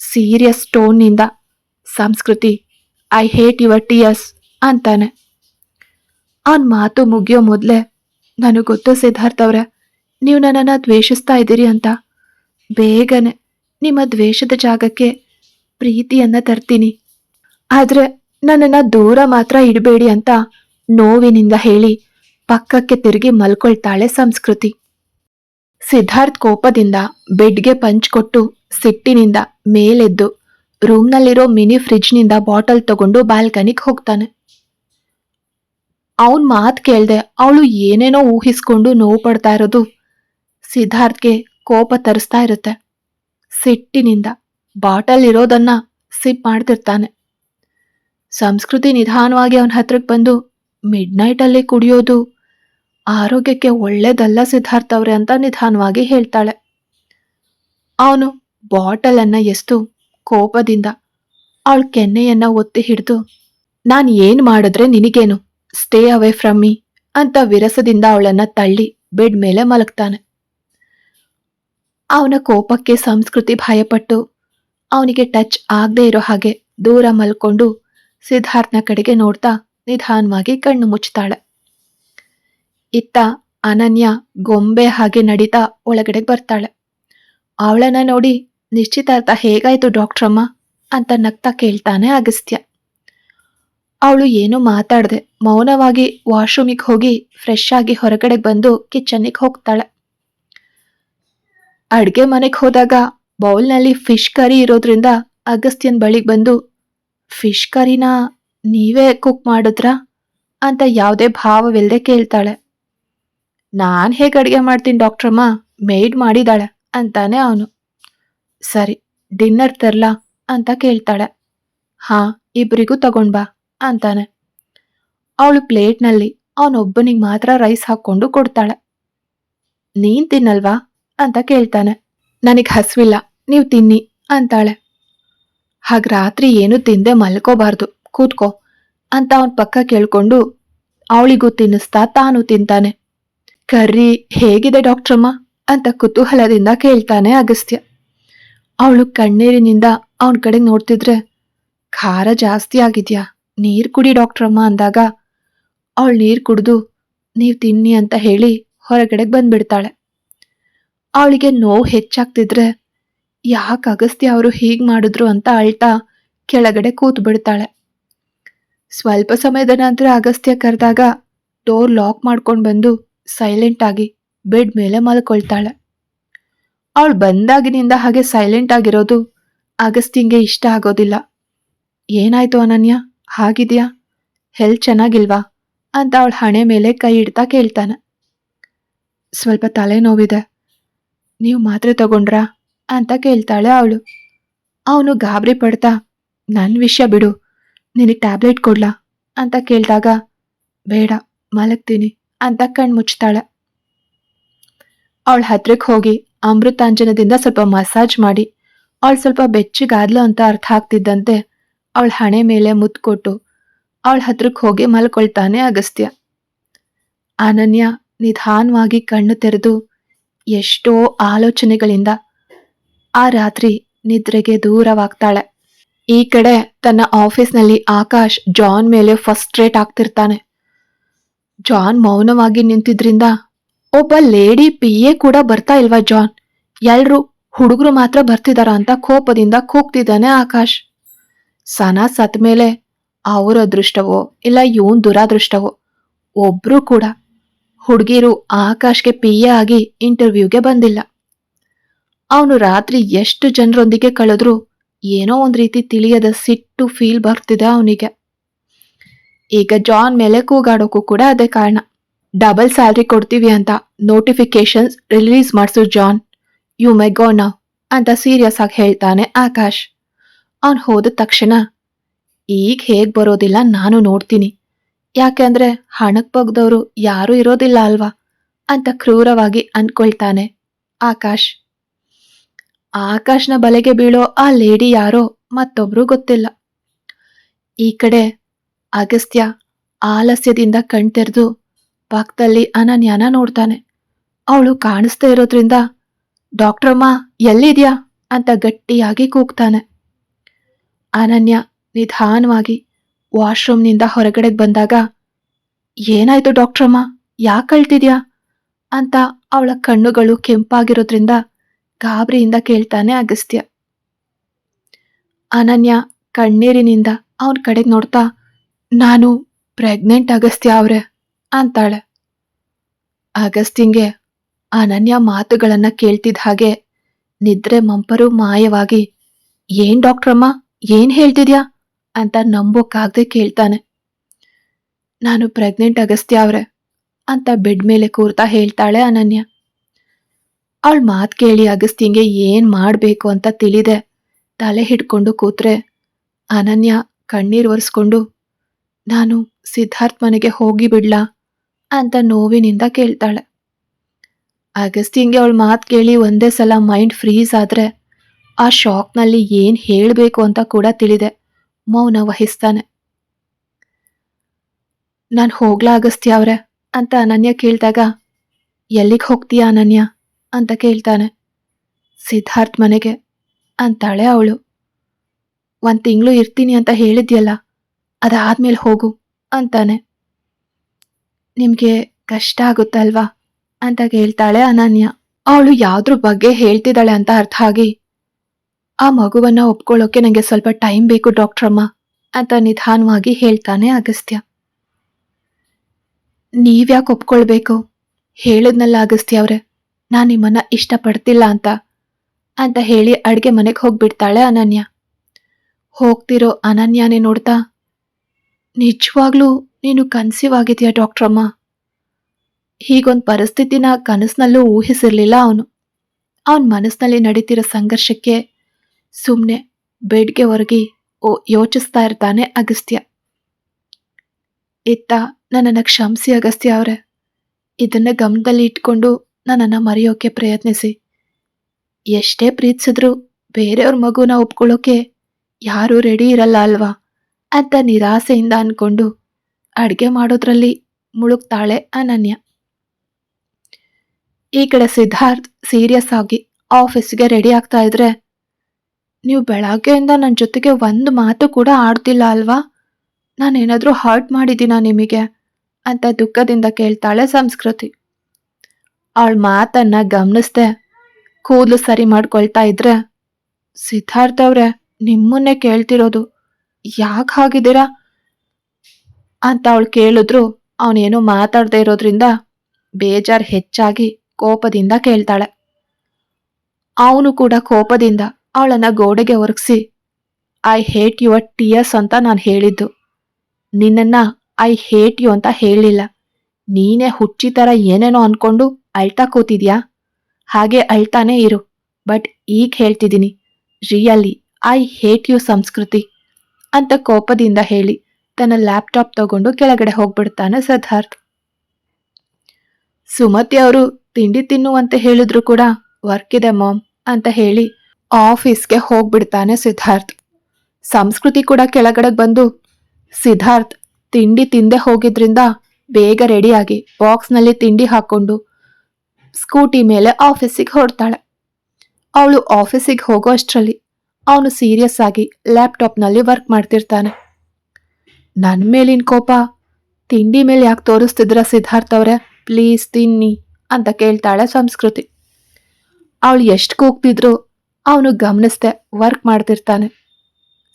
ಸೀರಿಯಸ್ ಟೋನ್ನಿಂದ ಸಂಸ್ಕೃತಿ ಐ ಹೇಟ್ ಯುವರ್ ಟಿಯರ್ಸ್ ಅಂತಾನೆ. ಅವನ ಮಾತು ಮುಗಿಯೋ ಮೊದಲೇ, ನನಗೆ ಗೊತ್ತು ಸಿದ್ಧಾರ್ಥ್ ಅವ್ರೆ, ನೀವು ನನ್ನನ್ನು ದ್ವೇಷಿಸ್ತಾ ಇದ್ದೀರಿ ಅಂತ. ಬೇಗನೆ ನಿಮ್ಮ ದ್ವೇಷದ ಜಾಗಕ್ಕೆ ಪ್ರೀತಿಯನ್ನು ತರ್ತೀನಿ. ಆದರೆ ನನ್ನನ್ನು ದೂರ ಮಾತ್ರ ಇಡಬೇಡಿ ಅಂತ ನೋವಿನಿಂದ ಹೇಳಿ ಪಕ್ಕಕ್ಕೆ ತಿರುಗಿ ಮಲ್ಕೊಳ್ತಾಳೆ ಸಂಸ್ಕೃತಿ. ಸಿದ್ಧಾರ್ಥ್ ಕೋಪದಿಂದ ಬೆಡ್ಗೆ ಪಂಚ್ ಕೊಟ್ಟು ಸಿಟ್ಟಿನಿಂದ ಮೇಲೆದ್ದು ರೂಮ್ನಲ್ಲಿರೋ ಮಿನಿ ಫ್ರಿಡ್ಜ್ನಿಂದ ಬಾಟಲ್ ತಗೊಂಡು ಬಾಲ್ಕನಿಗೆ ಹೋಗ್ತಾನೆ. ಅವನ್ ಮಾತ್ ಕೇಳ್ದೆ, ಅವಳು ಏನೇನೋ ಊಹಿಸ್ಕೊಂಡು ನೋವು ಪಡ್ತಾ ಇರೋದು ಸಿದ್ಧಾರ್ಥ್ಗೆ ಕೋಪ ತರಿಸ್ತಾ ಇರುತ್ತೆ. ಸಿಟ್ಟಿನಿಂದ ಬಾಟಲ್ ಇರೋದನ್ನ ಸಿಪ್ ಮಾಡ್ತಿರ್ತಾನೆ. ಸಂಸ್ಕೃತಿ ನಿಧಾನವಾಗಿ ಅವನ ಹತ್ರಕ್ಕೆ ಬಂದು ಮಿಡ್ ನೈಟಲ್ಲಿ ಕುಡಿಯೋದು ಆರೋಗ್ಯಕ್ಕೆ ಒಳ್ಳೇದಲ್ಲ ಸಿದ್ಧಾರ್ಥ್ ಅವ್ರೆ ಅಂತ ನಿಧಾನವಾಗಿ ಹೇಳ್ತಾಳೆ. ಅವನು ಬಾಟಲ್ ಎಷ್ಟು ಕೋಪದಿಂದ. ಅವಳ ಕೆನ್ನೆಯನ್ನ ಒತ್ತಿ ಹಿಡಿದು, ನಾನು ಏನ್ ಮಾಡಿದ್ರೆ ನಿನಗೇನು? ಸ್ಟೇ ಅವೇ ಫ್ರಮ್ ಮೀ ಅಂತ ವಿರಸದಿಂದ ಅವಳನ್ನ ತಳ್ಳಿ ಬೆಡ್ ಮೇಲೆ ಮಲಗ್ತಾನೆ. ಅವನ ಕೋಪಕ್ಕೆ ಸಂಸ್ಕೃತಿ ಭಯಪಟ್ಟು ಅವನಿಗೆ ಟಚ್ ಆಗದೆ ಇರೋ ಹಾಗೆ ದೂರ ಮಲ್ಕೊಂಡು ಸಿದ್ಧಾರ್ಥನ ಕಡೆಗೆ ನೋಡ್ತಾ ನಿಧಾನವಾಗಿ ಕಣ್ಣು ಮುಚ್ತಾಳೆ. ಇತ್ತ ಅನನ್ಯ ಗೊಂಬೆ ಹಾಗೆ ನಡೀತಾ ಒಳಗಡೆ ಬರ್ತಾಳೆ. ಅವಳನ್ನ ನೋಡಿ ನಿಶ್ಚಿತಾರ್ಥ ಹೇಗಾಯ್ತು ಡಾಕ್ಟ್ರಮ್ಮ? ಅಂತ ನಗ್ತಾ ಕೇಳ್ತಾನೆ ಅಗಸ್ತ್ಯ. ಅವಳು ಏನೂ ಮಾತಾಡದೆ. ಮೌನವಾಗಿ ವಾಶ್ರೂಮಿಗೆ ಹೋಗಿ ಫ್ರೆಶ್ ಆಗಿ ಹೊರಗಡೆ ಬಂದು ಕಿಚನ್ನಿಗೆ ಹೋಗ್ತಾಳೆ. ಅಡುಗೆ ಮನೆಗೆ ಹೋದಾಗ ಬೌಲ್ನಲ್ಲಿ ಫಿಶ್ ಕರಿ ಇರೋದ್ರಿಂದ ಅಗಸ್ತ್ಯನ ಬಳಿಗೆ ಬಂದು, ಫಿಶ್ ಕರಿನ ನೀವೇ ಕುಕ್ ಮಾಡಿದ್ರಾ? ಅಂತ ಯಾವುದೇ ಭಾವವಿಲ್ಲದೆ ಕೇಳ್ತಾಳೆ. ನಾನು ಹೇಗೆ ಅಡುಗೆ ಮಾಡ್ತೀನಿ ಡಾಕ್ಟ್ರಮ್ಮ? ಮೇಡ್ ಮಾಡಿದಾಳೆ, ಅಂತಾನೆ ಅವನು. ಸರಿ, ಡಿನ್ನರ್ ತರ್ಲಾ ಅಂತ ಕೇಳ್ತಾಳೆ. ಹಾ ಇಬ್ಬರಿಗೂ ತಗೊಂಡ್ ಬಾ ಅಂತಾನೆ. ಅವಳು ಪ್ಲೇಟ್ನಲ್ಲಿ ಅವನೊಬ್ಬನಿಗೆ ಮಾತ್ರ ರೈಸ್ ಹಾಕ್ಕೊಂಡು ಕೊಡ್ತಾಳೆ. ನೀನ್ ತಿನ್ನಲ್ವಾ ಅಂತ ಕೇಳ್ತಾನೆ. ನನಗೆ ಹಸಿವಿಲ್ಲ, ನೀವು ತಿನ್ನಿ ಅಂತಾಳೆ. ಹಾಗೆ ರಾತ್ರಿ ಏನು ತಿಂದೆ ಮಲ್ಕೋಬಾರ್ದು, ಕೂತ್ಕೋ ಅಂತ ಅವನ್ ಪಕ್ಕ ಕೇಳ್ಕೊಂಡು ಅವಳಿಗೂ ತಿನ್ನಿಸ್ತಾ ತಾನು ತಿಂತಾನೆ. ಕರ್ರಿ ಹೇಗಿದೆ ಡಾಕ್ಟ್ರಮ್ಮ ಅಂತ ಕುತೂಹಲದಿಂದ ಕೇಳ್ತಾನೆ ಅಗಸ್ತ್ಯ. ಅವಳು ಕಣ್ಣೀರಿನಿಂದ ಅವನ ಕಡೆ ನೋಡ್ತಿದ್ರೆ, ಖಾರ ಜಾಸ್ತಿ ಆಗಿದ್ಯಾ? ನೀರ್ ಕುಡಿ ಡಾಕ್ಟ್ರಮ್ಮ ಅಂದಾಗ, ಅವಳು ನೀರ್ ಕುಡಿದು ನೀವು ತಿನ್ನಿ ಅಂತ ಹೇಳಿ ಹೊರಗಡೆ ಬಂದ್ಬಿಡ್ತಾಳೆ. ಅವಳಿಗೆ ನೋವು ಹೆಚ್ಚಾಗ್ತಿದ್ರೆ ಯಾಕೆ ಅಗಸ್ತ್ಯ ಅವರು ಹೀಗ್ ಮಾಡಿದ್ರು ಅಂತ ಅಳ್ತಾ ಕೆಳಗಡೆ ಕೂತ್ ಬಿಡ್ತಾಳೆ ಸ್ವಲ್ಪ ಸಮಯದ ನಂತರ ಅಗಸ್ತ್ಯ ಕರೆದಾಗ ಡೋರ್ ಲಾಕ್ ಮಾಡ್ಕೊಂಡು ಬಂದು ಸೈಲೆಂಟ್ ಆಗಿ ಬೆಡ್ ಮೇಲೆ ಮಲ್ಕೊಳ್ತಾಳೆ. ಅವಳು ಬಂದಾಗಿನಿಂದ ಹಾಗೆ ಸೈಲೆಂಟ್ ಆಗಿರೋದು ಅಗಸ್ತಿಂಗೆ ಇಷ್ಟ ಆಗೋದಿಲ್ಲ. ಏನಾಯ್ತು ಅನನ್ಯ? ಹಾಗಿದ್ಯಾ? ಹೆಲ್ ಚೆನ್ನಾಗಿಲ್ವಾ? ಅಂತ ಅವಳ ಹಣೆ ಮೇಲೆ ಕೈ ಇಡ್ತಾ ಕೇಳ್ತಾನೆ. ಸ್ವಲ್ಪ ತಲೆನೋವಿದೆ. ನೀವು ಮಾತ್ರೆ ತಗೊಂಡ್ರಾ? ಅಂತ ಕೇಳ್ತಾಳೆ ಅವಳು. ಅವನು ಗಾಬರಿ ಪಡ್ತಾ ನನ್ನ ವಿಷಯ ಬಿಡು, ನಿನಗೆ ಟ್ಯಾಬ್ಲೆಟ್ ಕೊಡ್ಲಾ? ಅಂತ ಕೇಳಿದಾಗ, ಬೇಡ, ಮಲಗ್ತೀನಿ, ಅಂತ ಕಣ್ಣು ಮುಚ್ತಾಳೆ ಅವಳ ಹತ್ರಕ್ಕೆ ಹೋಗಿ ಅಮೃತಾಂಜನದಿಂದ ಸ್ವಲ್ಪ ಮಸಾಜ್ ಮಾಡಿ. ಅವಳು ಸ್ವಲ್ಪ ಬೆಚ್ಚಿಗಾದ್ಲು ಅಂತ ಅರ್ಥ ಆಗ್ತಿದ್ದಂತೆ ಅವಳ ಹಣೆ ಮೇಲೆ ಮುತ್ಕೊಟ್ಟು ಅವಳ ಹತ್ರಕ್ಕೆ ಹೋಗಿ ಮಲ್ಕೊಳ್ತಾನೆ ಅಗಸ್ತ್ಯ. ಅನನ್ಯ ನಿಧಾನವಾಗಿ ಕಣ್ಣು ತೆರೆದು ಎಷ್ಟೋ ಆಲೋಚನೆಗಳಿಂದ ಆ ರಾತ್ರಿ ನಿದ್ರೆಗೆ ದೂರವಾಗ್ತಾಳೆ. ಈ ಕಡೆ ತನ್ನ ಆಫೀಸ್ನಲ್ಲಿ ಆಕಾಶ್ ಜಾನ್ ಮೇಲೆ ಫಸ್ಟ್ ರೇಟ್ ಆಗ್ತಿರ್ತಾನೆ. ಜಾನ್ ಮೌನವಾಗಿ ನಿಂತಿದ್ರಿಂದ ಒಬ್ಬ ಲೇಡಿ ಪಿ ಎ ಕೂಡ ಬರ್ತಾ ಇಲ್ವಾ ಜಾನ್? ಎಲ್ರು ಹುಡುಗರು ಮಾತ್ರ ಬರ್ತಿದಾರ ಅಂತ ಕೋಪದಿಂದ ಕೂಗ್ತಿದ್ದಾನೆ ಆಕಾಶ್. ಸನಾ ಸತ್ ಮೇಲೆ ಅವರ ಅದೃಷ್ಟವೋ ಇಲ್ಲ ಇವನ್ ದುರಾದೃಷ್ಟವೋ, ಒಬ್ರು ಕೂಡ ಹುಡುಗಿರು ಆಕಾಶ್ಗೆ ಪಿ ಎ ಆಗಿ ಇಂಟರ್ವ್ಯೂಗೆ ಬಂದಿಲ್ಲ. ಅವನು ರಾತ್ರಿ ಎಷ್ಟು ಜನರೊಂದಿಗೆ ಕಳೆದ್ರು ಏನೋ ಒಂದ್ ರೀತಿ ತಿಳಿಯದ ಸಿಟ್ಟು ಫೀಲ್ ಬರ್ತಿದೆ ಅವನಿಗೆ. ಈಗ ಜಾನ್ ಮೇಲೆ ಕೂಗಾಡೋಕು ಕೂಡ ಅದೇ ಕಾರಣ. ಡಬಲ್ ಸ್ಯಾಲ್ರಿ ಕೊಡ್ತೀವಿ ಅಂತ ನೋಟಿಫಿಕೇಶನ್ಸ್ ರಿಲೀಸ್ ಮಾಡಿಸು John. You may go now ಅಂತ ಸೀರಿಯಸ್ ಆಗಿ ಹೇಳ್ತಾನೆ ಆಕಾಶ್. ಅವ್ನು ಹೋದ ತಕ್ಷಣ, ಈಗ ಹೇಗೆ ಬರೋದಿಲ್ಲ ನಾನು ನೋಡ್ತೀನಿ. ಯಾಕೆಂದ್ರೆ ಹಣಕ್ಕೆ ಬಗ್ದವರು ಯಾರೂ ಇರೋದಿಲ್ಲ ಅಲ್ವಾ? ಅಂತ ಕ್ರೂರವಾಗಿ ಅಂದ್ಕೊಳ್ತಾನೆ ಆಕಾಶ್. ಆಕಾಶ್ನ ಬಲೆಗೆ ಬೀಳೋ ಆ ಲೇಡಿ ಯಾರೋ ಮತ್ತೊಬ್ರು ಗೊತ್ತಿಲ್ಲ. ಈ ಕಡೆ ಅಗಸ್ತ್ಯ ಆಲಸ್ಯದಿಂದ ಕಣ್ತೆರೆದು ಪಕ್ಕದಲ್ಲಿ ಅನನ್ಯನ ನೋಡ್ತಾನೆ. ಅವಳು ಕಾಣಿಸ್ತಾ ಇರೋದ್ರಿಂದ ಡಾಕ್ಟ್ರಮ್ಮ ಎಲ್ಲಿದ್ಯಾ? ಅಂತ ಗಟ್ಟಿಯಾಗಿ ಕೂಗ್ತಾನೆ. ಅನನ್ಯ ನಿಧಾನವಾಗಿ ವಾಶ್ರೂಮ್ನಿಂದ ಹೊರಗಡೆ ಬಂದಾಗ, ಏನಾಯ್ತು ಡಾಕ್ಟ್ರಮ್ಮ ಯಾಕೆ ಕಳ್ತಿದ್ಯಾ ಅಂತ ಅವಳ ಕಣ್ಣುಗಳು ಕೆಂಪಾಗಿರೋದ್ರಿಂದ ಗಾಬರಿಯಿಂದ ಕೇಳ್ತಾನೆ ಅಗಸ್ತ್ಯ. ಅನನ್ಯ ಕಣ್ಣೀರಿನಿಂದ ಅವನ ಕಡೆಗೆ ನೋಡ್ತಾ, ನಾನು ಪ್ರೆಗ್ನೆಂಟ್ ಅಗಸ್ತ್ಯ ಅವ್ರೆ. ಅಂತಾಳೆ. ಅಗಸ್ತ್ಯಂಗೆ ಅನನ್ಯ ಮಾತುಗಳನ್ನ ಕೇಳ್ತಿದ್ದ ಹಾಗೆ ನಿದ್ರೆ ಮಂಪರು ಮಾಯವಾಗಿ, ಏನ್ ಡಾಕ್ಟ್ರಮ್ಮ, ಏನ್ ಹೇಳ್ತಿದ್ಯಾ? ಅಂತ ನಂಬೋಕ್ಕಾಗ್ದೆ ಕೇಳ್ತಾನೆ. ನಾನು ಪ್ರೆಗ್ನೆಂಟ್ ಅಗಸ್ತ್ಯ ಅವ್ರೆ, ಅಂತ ಬೆಡ್ ಮೇಲೆ ಕೂರ್ತಾ ಹೇಳ್ತಾಳೆ ಅನನ್ಯ. ಅವಳ ಮಾತ್ ಕೇಳಿ ಅಗಸ್ತ್ಯಂಗೆ ಏನ್ ಮಾಡ್ಬೇಕು ಅಂತ ತಿಳಿದೆ. ತಲೆ ಹಿಡ್ಕೊಂಡು ಕೂತ್ರೆ ಅನನ್ಯ ಕಣ್ಣೀರ್ ಒರೆಸ್ಕೊಂಡು, ನಾನು ಸಿದ್ಧಾರ್ಥ್ ಮನೆಗೆ ಹೋಗಿ ಬಿಡ್ಲಾ? ಅಂತ ನೋವಿನಿಂದ ಕೇಳ್ತಾಳೆ. ಅಗಸ್ತಿಂಗೆ ಅವಳು ಮಾತು ಕೇಳಿ ಒಂದೇ ಸಲ ಮೈಂಡ್ ಫ್ರೀಸ್ ಆದರೆ ಆ ಶಾಕ್ನಲ್ಲಿ ಏನು ಹೇಳಬೇಕು ಅಂತ ಕೂಡ ತಿಳಿದೆ. ಮೌನ ವಹಿಸ್ತಾನೆ. ನಾನು ಹೋಗ್ಲಾ ಅಗಸ್ತ್ಯ ಅವ್ರೆ ಅಂತ ಅನನ್ಯ ಕೇಳಿದಾಗ, ಎಲ್ಲಿಗೆ ಹೋಗ್ತೀಯ ಅನನ್ಯ? ಅಂತ ಕೇಳ್ತಾನೆ. ಸಿದ್ಧಾರ್ಥ್ ಮನೆಗೆ ಅಂತಾಳೆ ಅವಳು. ಒಂದು ತಿಂಗಳು ಇರ್ತೀನಿ ಅಂತ ಹೇಳಿದ್ಯಲ್ಲ, ಅದಾದ್ಮೇಲೆ ಹೋಗು ಅಂತಾನೆ. ನಿಮ್ಗೆ ಕಷ್ಟ ಆಗುತ್ತಲ್ವಾ? ಅಂತ ಕೇಳ್ತಾಳೆ ಅನನ್ಯ. ಅವಳು ಯಾವ್ದ್ರ ಬಗ್ಗೆ ಹೇಳ್ತಿದ್ದಾಳೆ ಅಂತ ಅರ್ಥ ಆಗಿ, ಆ ಮಗುವನ್ನ ಒಪ್ಕೊಳ್ಳೋಕೆ ನನಗೆ ಸ್ವಲ್ಪ ಟೈಮ್ ಬೇಕು ಡಾಕ್ಟ್ರಮ್ಮ ಅಂತ ನಿಧಾನವಾಗಿ ಹೇಳ್ತಾನೆ ಅಗಸ್ತ್ಯ. ನೀವ್ಯಾಕೆ ಒಪ್ಕೊಳ್ಬೇಕು? ಹೇಳಿದ್ನಲ್ಲ ಅಗಸ್ತ್ಯ ಅವ್ರೆ. ನಾನು ನಿಮ್ಮನ್ನ ಇಷ್ಟಪಡ್ತಿಲ್ಲ ಅಂತ ಅಂತ ಹೇಳಿ ಅಡುಗೆ ಮನೆಗೆ ಹೋಗ್ಬಿಡ್ತಾಳೆ ಅನನ್ಯ. ಹೋಗ್ತಿರೋ ಅನನ್ಯನೇ ನೋಡ್ತಾ ನಿಜವಾಗ್ಲೂ ನೀನು ಕನ್ಸೀವ್ ಆಗಿದೆಯಾ ಡಾಕ್ಟ್ರಮ್ಮ ಹೀಗೊಂದು ಪರಿಸ್ಥಿತಿನ ಕನಸಿನಲ್ಲೂ ಊಹಿಸಿರ್ಲಿಲ್ಲ ಅವನು. ಅವನ ಮನಸ್ಸಿನಲ್ಲಿ ನಡೀತಿರೋ ಸಂಘರ್ಷಕ್ಕೆ ಸುಮ್ಮನೆ ಬೆಡ್ಗೆ ಹೊರಗಿ ಓ, ಯೋಚಿಸ್ತಾ ಇರ್ತಾನೆ ಅಗಸ್ತ್ಯ. ಇತ್ತ ನನ್ನನ್ನು ಕ್ಷಮಿಸಿ ಅಗಸ್ತ್ಯ ಅವರೇ. ಇದನ್ನ ಗಮನದಲ್ಲಿ ಇಟ್ಕೊಂಡು ನನ್ನನ್ನು ಮರೆಯೋಕೆ ಪ್ರಯತ್ನಿಸಿ. ಎಷ್ಟೇ ಪ್ರೀತಿಸಿದ್ರು ಬೇರೆಯವ್ರ ಮಗುನ ಒಪ್ಕೊಳ್ಳೋಕೆ ಯಾರೂ ರೆಡಿ ಇರಲ್ಲ ಅಲ್ವಾ? ಅಂತ ನಿರಾಸೆಯಿಂದ ಅನ್ಕೊಂಡು ಅಡ್ಗೆ ಮಾಡೋದ್ರಲ್ಲಿ ಮುಳುಗ್ತಾಳೆ ಅನನ್ಯ. ಈ ಕಡೆ ಸಿದ್ಧಾರ್ಥ್ ಸೀರಿಯಸ್ ಆಗಿ ಆಫೀಸ್ಗೆ ರೆಡಿ ಆಗ್ತಾ ಇದ್ರೆ, ನೀವು ಬೆಳಗ್ಗೆಯಿಂದ ನನ್ನ ಜೊತೆಗೆ ಒಂದು ಮಾತು ಕೂಡ ಆಡ್ತಿಲ್ಲ ಅಲ್ವಾ? ನಾನೇನಾದರೂ ಹರ್ಟ್ ಮಾಡಿದ್ದೀನಾ ನಿಮಗೆ? ಅಂತ ದುಃಖದಿಂದ ಕೇಳ್ತಾಳೆ ಸಂಸ್ಕೃತಿ. ಅವಳ ಮಾತನ್ನ ಗಮನಿಸ್ದೆ, ಕೂದಲು ಸರಿ ಮಾಡ್ಕೊಳ್ತಾ ಇದ್ರೆ, ಸಿದ್ಧಾರ್ಥ ಅವ್ರೆ, ನಿಮ್ಮನ್ನೇ ಕೇಳ್ತಿರೋದು ಯಾಕೆ ಹಾಗಿದ್ದೀರಾ ಅಂತ ಅವಳು ಕೇಳಿದ್ರು. ಅವನೇನು ಮಾತಾಡದೇ ಇರೋದ್ರಿಂದ ಬೇಜಾರ್ ಹೆಚ್ಚಾಗಿ ಕೋಪದಿಂದ ಕೇಳ್ತಾಳೆ. ಅವನು ಕೂಡ ಕೋಪದಿಂದ ಅವಳನ್ನ ಗೋಡೆಗೆ ಒರಗಿಸಿ ಐ ಹೇಟ್ ಯುವರ್ ಟಿಯರ್ಸ್ ಅಂತ ನಾನು ಹೇಳಿದ್ದು. ನಿನ್ನನ್ನ ಐ ಹೇಟ್ ಯು ಅಂತ ಹೇಳಿಲ್ಲ. ನೀನೇ ಹುಚ್ಚಿ ಥರ ಏನೇನೋ ಅನ್ಕೊಂಡು ಅಳ್ತಾ ಕೂತಿದ್ಯಾ? ಹಾಗೆ ಅಳ್ತಾನೆ ಇರು. ಬಟ್ ಈಗ ಹೇಳ್ತಿದ್ದೀನಿ ರಿಯಲಿ ಐ ಹೇಟ್ ಯು ಸಂಸ್ಕೃತಿ. ಅಂತ ಕೋಪದಿಂದ ಹೇಳಿ ತನ್ನ ಲ್ಯಾಪ್ಟಾಪ್ ತಗೊಂಡು ಕೆಳಗಡೆ ಹೋಗ್ಬಿಡ್ತಾನೆ ಸಿದ್ಧಾರ್ಥ್. ಸುಮತಿ ಅವರು ತಿಂಡಿ ತಿನ್ನುವಂತೆ ಹೇಳಿದ್ರು ಕೂಡ, ವರ್ಕ್ ಇದೆ ಮಾಮ್ ಅಂತ ಹೇಳಿ ಆಫೀಸ್ಗೆ ಹೋಗ್ಬಿಡ್ತಾನೆ ಸಿದ್ಧಾರ್ಥ್. ಸಂಸ್ಕೃತಿ ಕೂಡ ಕೆಳಗಡೆ ಬಂದು, ಸಿದ್ಧಾರ್ಥ್, ತಿಂಡಿ ತಿಂದೆ ಹೋಗಿದ್ರಿಂದ ಬೇಗ ರೆಡಿಯಾಗಿ ಬಾಕ್ಸ್ನಲ್ಲಿ ತಿಂಡಿ ಹಾಕೊಂಡು ಸ್ಕೂಟಿ ಮೇಲೆ ಆಫೀಸಿಗೆ ಹೊರಡ್ತಾಳೆ. ಅವಳು ಆಫೀಸಿಗೆ ಹೋಗೋ ಅಷ್ಟರಲ್ಲಿ ಅವನು ಸೀರಿಯಸ್ ಆಗಿ ಲ್ಯಾಪ್ಟಾಪ್ನಲ್ಲಿ ವರ್ಕ್ ಮಾಡ್ತಿರ್ತಾನೆ. ನನ್ನ ಮೇಲಿನ ಕೋಪ, ತಿಂಡಿ ಮೇಲೆ ಯಾಕೆ ತೋರಿಸ್ತಿದ್ರ ಸಿದ್ಧಾರ್ಥ ಅವರೇ? ಪ್ಲೀಸ್ ತಿನ್ನಿ ಅಂತ ಕೇಳ್ತಾಳೆ ಸಂಸ್ಕೃತಿ. ಅವಳು ಎಷ್ಟು ಕೂಗ್ತಿದ್ರು ಅವನು ಗಮನಿಸ್ದೆ ವರ್ಕ್ ಮಾಡ್ತಿರ್ತಾನೆ.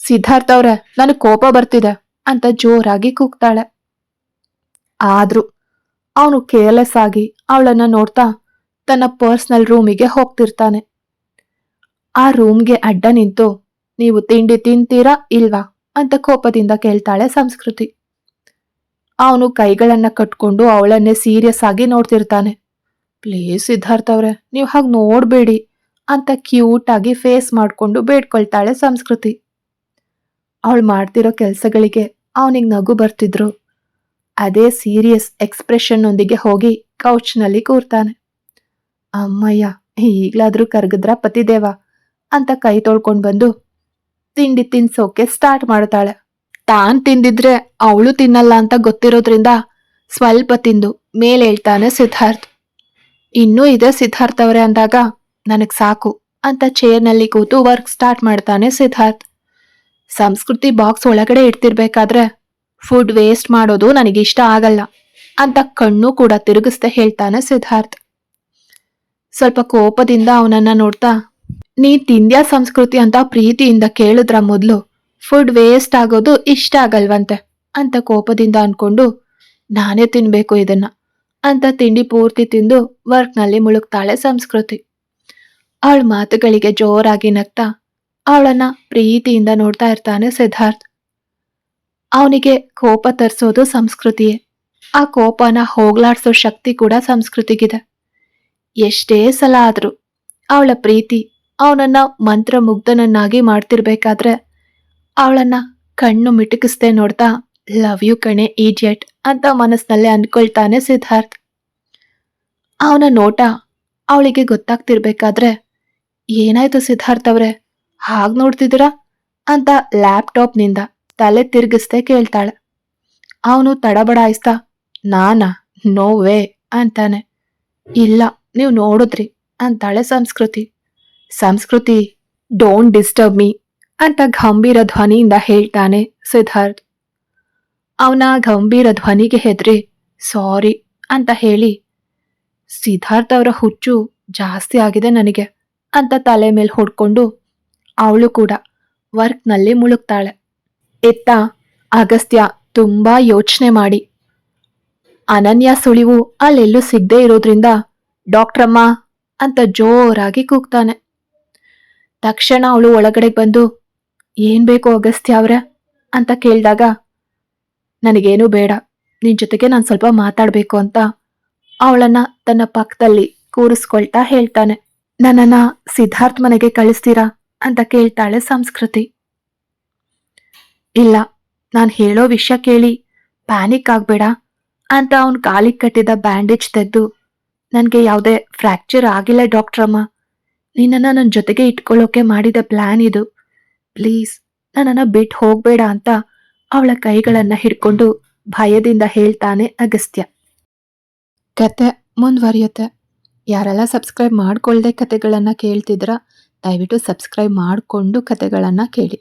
ಸಿದ್ಧಾರ್ಥ ಅವರೇ, ನನಗೆ ಕೋಪ ಬರ್ತಿದೆ ಅಂತ ಜೋರಾಗಿ ಕೂಗ್ತಾಳೆ. ಆದ್ರೂ ಅವನು ಕೇರ್ಲೆಸ್ ಆಗಿ ಅವಳನ್ನ ನೋಡ್ತಾ ತನ್ನ ಪರ್ಸ್ನಲ್ ರೂಮಿಗೆ ಹೋಗ್ತಿರ್ತಾನೆ. ಆ ರೂಮ್ಗೆ ಅಡ್ಡ ನಿಂತು, ನೀವು ತಿಂಡಿ ತಿಂತೀರಾ ಇಲ್ವಾ? ಅಂತ ಕೋಪದಿಂದ ಕೇಳ್ತಾಳೆ ಸಂಸ್ಕೃತಿ. ಅವನು ಕೈಗಳನ್ನ ಕಟ್ಕೊಂಡು ಅವಳನ್ನೇ ಸೀರಿಯಸ್ ಆಗಿ ನೋಡ್ತಿರ್ತಾನೆ. ಪ್ಲೀಸ್ ಸಿದ್ಧಾರ್ಥ ಅವ್ರೆ, ನೀವು ಹಾಗೆ ನೋಡಬೇಡಿ ಅಂತ ಕ್ಯೂಟ್ ಆಗಿ ಫೇಸ್ ಮಾಡಿಕೊಂಡು ಬೇಡ್ಕೊಳ್ತಾಳೆ ಸಂಸ್ಕೃತಿ. ಅವಳು ಮಾಡ್ತಿರೋ ಕೆಲಸಗಳಿಗೆ ಅವನಿಗೆ ನಗು ಬರ್ತಿದ್ರು. ಅದೇ ಸೀರಿಯಸ್ ಎಕ್ಸ್ಪ್ರೆಷನ್ನೊಂದಿಗೆ ಹೋಗಿ ಕೌಚ್ನಲ್ಲಿ ಕೂರ್ತಾನೆ. ಅಮ್ಮಯ್ಯ, ಈಗ್ಲಾದ್ರೂ ಕರ್ಗದ್ರ ಪತಿದೇವ ಅಂತ ಕೈ ತೊಳ್ಕೊಂಡ್ ಬಂದು ತಿಂಡಿ ತಿನ್ಸೋಕೆ ಸ್ಟಾರ್ಟ್ ಮಾಡ್ತಾಳೆ ತಾನ್ ತಿಂದಿದ್ರೆ ಅವಳು ತಿನ್ನಲ್ಲ ಅಂತ ಗೊತ್ತಿರೋದ್ರಿಂದ ಸ್ವಲ್ಪ ತಿಂದು ಮೇಲೆ ಹೇಳ್ತಾನೆ ಸಿದ್ಧಾರ್ಥ್. ಇನ್ನೂ ಇದೆ ಸಿದ್ಧಾರ್ಥ್ ಅವರೇ ಅಂದಾಗ ನನಗ್ ಸಾಕು ಅಂತ ಚೇರ್ನಲ್ಲಿ ಕೂತು ವರ್ಕ್ ಸ್ಟಾರ್ಟ್ ಮಾಡ್ತಾನೆ ಸಿದ್ಧಾರ್ಥ್. ಸಂಸ್ಕೃತಿ ಬಾಕ್ಸ್ ಒಳಗಡೆ ಇಡ್ತಿರ್ಬೇಕಾದ್ರೆ ಫುಡ್ ವೇಸ್ಟ್ ಮಾಡೋದು ನನಗಿಷ್ಟ ಆಗಲ್ಲ ಅಂತ ಕಣ್ಣು ಕೂಡ ತಿರುಗಿಸ್ತಾ ಹೇಳ್ತಾನೆ ಸಿದ್ಧಾರ್ಥ್. ಸ್ವಲ್ಪ ಕೋಪದಿಂದ ಅವನನ್ನ ನೋಡ್ತಾ ನೀ ತಿಂದ್ಯಾ ಸಂಸ್ಕೃತಿ ಅಂತ ಪ್ರೀತಿಯಿಂದ ಕೇಳಿದ್ರ ಮೊದಲು. ಫುಡ್ ವೇಸ್ಟ್ ಆಗೋದು ಇಷ್ಟ ಆಗಲ್ವಂತೆ ಅಂತ ಕೋಪದಿಂದ ಅನ್ಕೊಂಡು, ನಾನೇ ತಿನ್ಬೇಕು ಇದನ್ನ ಅಂತ ತಿಂಡಿ ಪೂರ್ತಿ ತಿಂದು ವರ್ಕ್ನಲ್ಲಿ ಮುಳುಗ್ತಾಳೆ ಸಂಸ್ಕೃತಿ. ಅವಳ ಮಾತುಗಳಿಗೆ ಜೋರಾಗಿ ನಗ್ತಾ, ಅವಳನ್ನ ಪ್ರೀತಿಯಿಂದ ನೋಡ್ತಾ ಇರ್ತಾನೆ ಸಿದ್ಧಾರ್ಥ್. ಅವನಿಗೆ ಕೋಪ ತರಿಸೋದು ಸಂಸ್ಕೃತಿಯೇ. ಆ ಕೋಪನ ಹೋಗ್ಲಾಡ್ಸೋ ಶಕ್ತಿ ಕೂಡ ಸಂಸ್ಕೃತಿಗಿದೆ. ಎಷ್ಟೇ ಸಲ ಆದ್ರೂ ಅವಳ ಪ್ರೀತಿ ಅವನನ್ನ ಮಂತ್ರಮುಗ್ಧನನ್ನಾಗಿ ಮಾಡ್ತಿರ್ಬೇಕಾದ್ರೆ ಅವಳನ್ನ ಕಣ್ಣು ಮಿಟುಕಿಸ್ದೆ ನೋಡ್ತಾ ಲವ್ ಯು ಕಣೆ ಈಡಿಯಟ್ ಅಂತ ಮನಸ್ಸಿನಲ್ಲೇ ಅನ್ಕೊಳ್ತಾನೆ ಸಿದ್ಧಾರ್ಥ್. ಅವನ ನೋಟ ಅವಳಿಗೆ ಗೊತ್ತಾಗ್ತಿರ್ಬೇಕಾದ್ರೆ, ಏನಾಯ್ತು ಸಿದ್ಧಾರ್ಥ್ ಅವ್ರೆ? ಹಾಗೆ ನೋಡ್ತಿದ್ದೀರಾ? ಅಂತ ಲ್ಯಾಪ್ಟಾಪ್ನಿಂದ ತಲೆ ತಿರ್ಗಿಸ್ದೆ ಕೇಳ್ತಾಳೆ. ಅವನು ತಡಬಡಾಯಿಸ್ತಾ, ನಾನಾ? ನೋ ವೇ ಅಂತಾನೆ. ಇಲ್ಲ, ನೀವು ನೋಡಿದ್ರಿ ಅಂತಾಳೆ ಸಂಸ್ಕೃತಿ. ಸಂಸ್ಕೃತಿ ಡೋಂಟ್ ಡಿಸ್ಟರ್ಬ್ ಮೀ ಅಂತ ಗಂಭೀರ ಧ್ವನಿಯಿಂದ ಹೇಳ್ತಾನೆ ಸಿದ್ಧಾರ್ಥ್. ಅವನ ಗಂಭೀರ ಧ್ವನಿಗೆ ಹೆದ್ರಿ, ಸಾರಿ ಅಂತ ಹೇಳಿ, ಸಿದ್ಧಾರ್ಥ್ ಅವರ ಹುಚ್ಚು ಜಾಸ್ತಿ ಆಗಿದೆ ನನಗೆ ಅಂತ ತಲೆ ಮೇಲೆ ಹೊಡ್ಕೊಂಡು ಅವಳು ಕೂಡ ವರ್ಕ್ನಲ್ಲಿ ಮುಳುಗ್ತಾಳೆ. ಎತ್ತ ಅಗಸ್ತ್ಯ ತುಂಬಾ ಯೋಚನೆ ಮಾಡಿ, ಅನನ್ಯ ಸುಳಿವು ಅಲ್ಲೆಲ್ಲೂ ಸಿಗದೆ ಇರೋದ್ರಿಂದ ಡಾಕ್ಟ್ರಮ್ಮ ಅಂತ ಜೋರಾಗಿ ಕೂಗ್ತಾನೆ. ತಕ್ಷಣ ಅವಳು ಒಳಗಡೆ ಬಂದು, ಏನ್ ಬೇಕು ಅಗಸ್ತ್ಯ ಅವರ? ಅಂತ ಕೇಳಿದಾಗ, ನನಗೇನು ಬೇಡ. ನಿನ್ ಜೊತೆಗೆ ನಾನು ಸ್ವಲ್ಪ ಮಾತಾಡಬೇಕು ಅಂತ. ಅವಳನ್ನ ತನ್ನ ಪಕ್ಕದಲ್ಲಿ ಕೂರಿಸ್ಕೊಳ್ತಾ ಹೇಳ್ತಾನೆ. ನನ್ನನ್ನ ಸಿದ್ಧಾರ್ಥ್ ಮನೆಗೆ ಕಳಿಸ್ತೀರಾ? ಅಂತ ಕೇಳ್ತಾಳೆ ಸಂಸ್ಕೃತಿ. ಇಲ್ಲ, ನಾನು ಹೇಳೋ ವಿಷಯ ಕೇಳಿ ಪ್ಯಾನಿಕ್ ಆಗ್ಬೇಡ ಅಂತ ಅವನ್ ಕಾಲಿಗೆ ಕಟ್ಟಿದ ಬ್ಯಾಂಡೇಜ್ ತೆಗೆದು, ನನಗೆ ಯಾವುದೇ ಫ್ರ್ಯಾಕ್ಚರ್ ಆಗಿಲ್ಲ ಡಾಕ್ಟ್ರಮ್ಮ. ನಿನ್ನನ್ನು ನನ್ನ ಜೊತೆಗೆ ಇಟ್ಕೊಳ್ಳೋಕೆ ಮಾಡಿದ ಪ್ಲಾನ್ ಇದು. ಪ್ಲೀಸ್ ನನ್ನನ್ನು ಬಿಟ್ಟು ಹೋಗಬೇಡ ಅಂತ ಅವಳ ಕೈಗಳನ್ನು ಹಿಡ್ಕೊಂಡು ಭಯದಿಂದ ಹೇಳ್ತಾನೆ ಅಗಸ್ತ್ಯ. ಕತೆ ಮುಂದುವರಿಯುತ್ತೆ. ಯಾರೆಲ್ಲ ಸಬ್ಸ್ಕ್ರೈಬ್ ಮಾಡ್ಕೊಳ್ಳದೆ ಕತೆಗಳನ್ನು ಕೇಳ್ತಿದ್ರ ದಯವಿಟ್ಟು ಸಬ್ಸ್ಕ್ರೈಬ್ ಮಾಡಿಕೊಂಡು ಕತೆಗಳನ್ನು ಕೇಳಿ.